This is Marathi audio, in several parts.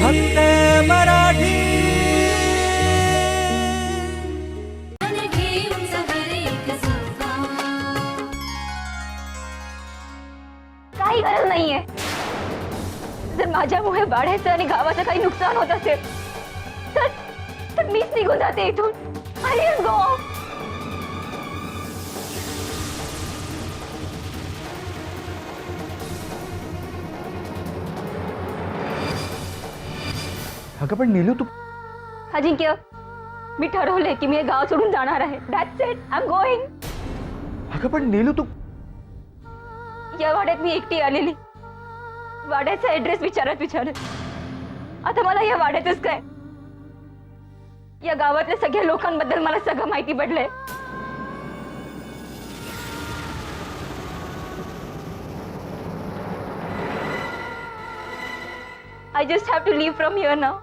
फक्त मराठी। काही गरज नाहीये. जर माझ्यामुळे वाड्याचं आणि गावाचं काही नुकसान होत असेल तर तर मीच निघून जाते इथून. आय गो अगं पण नीलू तू अजिंक्य मी ठरवलंय की मी हे गाव सोडून जाणार आहे. That's it I am going अगं पण नीलू तू या वाड्यात मी एकटी आलेली. वाड्याचा ऍड्रेस विचारत विचारत. आता मला या वाड्यातच काय? या गावातल्या सगळ्या लोकांबद्दल मला सगळं माहिती पडलंय. I just have to leave from here now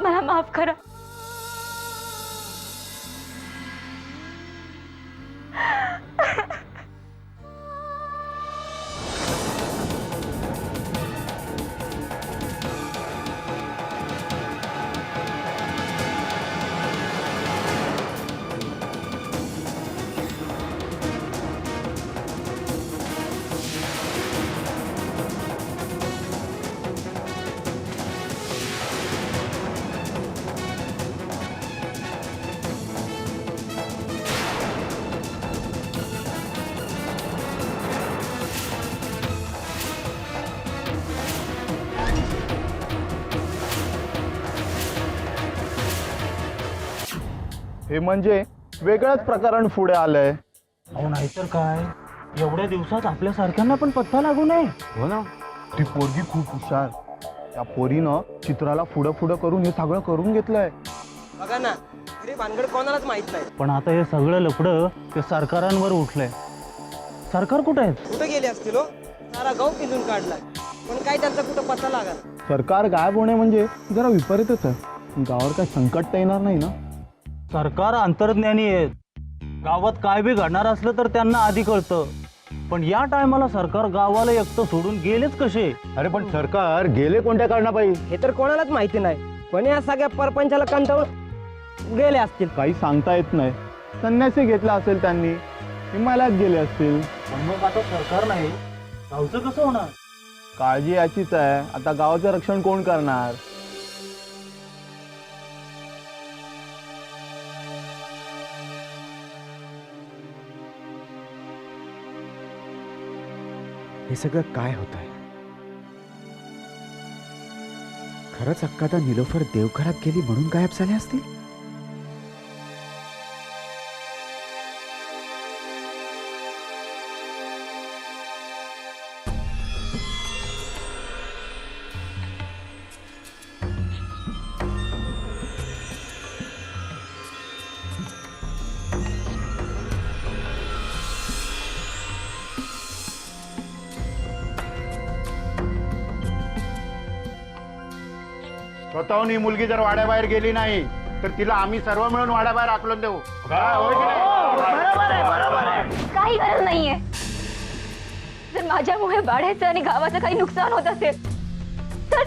मला माफ करा. हे म्हणजे वेगळंच प्रकरण पुढे आलंय. अहो नाहीतर काय? एवढ्या दिवसात आपल्या सारख्यांना पण पत्ता लागू नये. हो ना. ती पोरगी खूप हुशार. त्या पोरीनं चित्राला पुढं पुढं करून हे सगळं करून घेतलंय. बघा ना खरी भानगड कोणालाच माहीत नाही. पण आता हे सगळं लपडं ते सरकारांवर उठलंय. सरकार कुठे आहेत? कुठे गेले असतील हो? सारा गाव पिंजून काढलाय. पण काय त्यांचा कुठं पत्ता लागा सरकार गायब होणे म्हणजे जरा विपरीतच आहे. गावावर काय संकट तर येणार नाही ना? सरकार अंतर्ज्ञानी आहेत. गावात काय बी घडणार असलं तर त्यांना आधी कळतं. पण या टायमाला सरकार गावाला एकटं सोडून गेलेच कसे? अरे पण सरकार गेले कोणत्या कारणापायी? हे तर कोणालाच माहिती नाही. पण या सगळ्या परपंचाला कंटाळून गेले असतील. काही सांगता येत नाही. संन्यासी घेतला असेल त्यांनी. हिमालयात गेले असतील. पण मग आता सरकार नाही. गावचं कसं होणार? काळजी याचीच आहे. आता गावाचं रक्षण कोण करणार? हे सगळं काय होत आहे? खरंच अक्कादा निलोफर देवघरात गेली म्हणून गायब झाले असतील? स्वतःहून ही मुलगी जर वाड्याबाहेर गेली नाही तर तिला आम्ही सर्व मिळून वाड्याबाहेर आकलून देऊ. काय, होय की नाही? काही गरज नाहीये. जर माझ्यामुळे वाड्याचं आणि गावाचं काही नुकसान होत असेल तर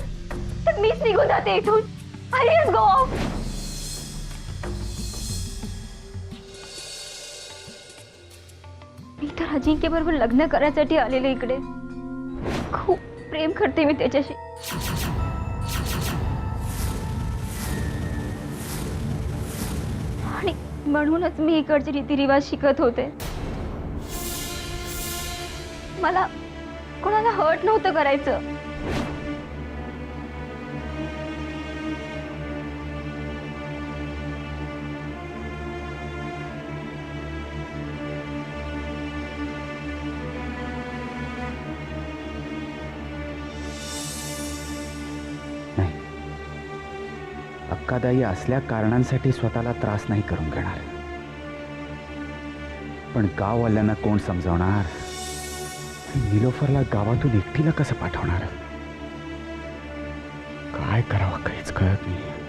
तर मीच निघून जाते इथून. आय गो मी तर अजिंक्य बरोबर लग्न करायसाठी आलेले इकडे. खूप प्रेम करते मी त्याच्याशी. म्हणूनच मी इकडचे रीतिरिवाज शिकत होते. मला कोणाला हर्ट नव्हतं करायचं. धोकादायी असल्या कारणांसाठी स्वतःला त्रास नाही करून घेणार. पण गाववाल्यांना कोण समजवणार? निलोफरला गावातून एकटीला कसं पाठवणार? काय करावं काहीच कळत नाही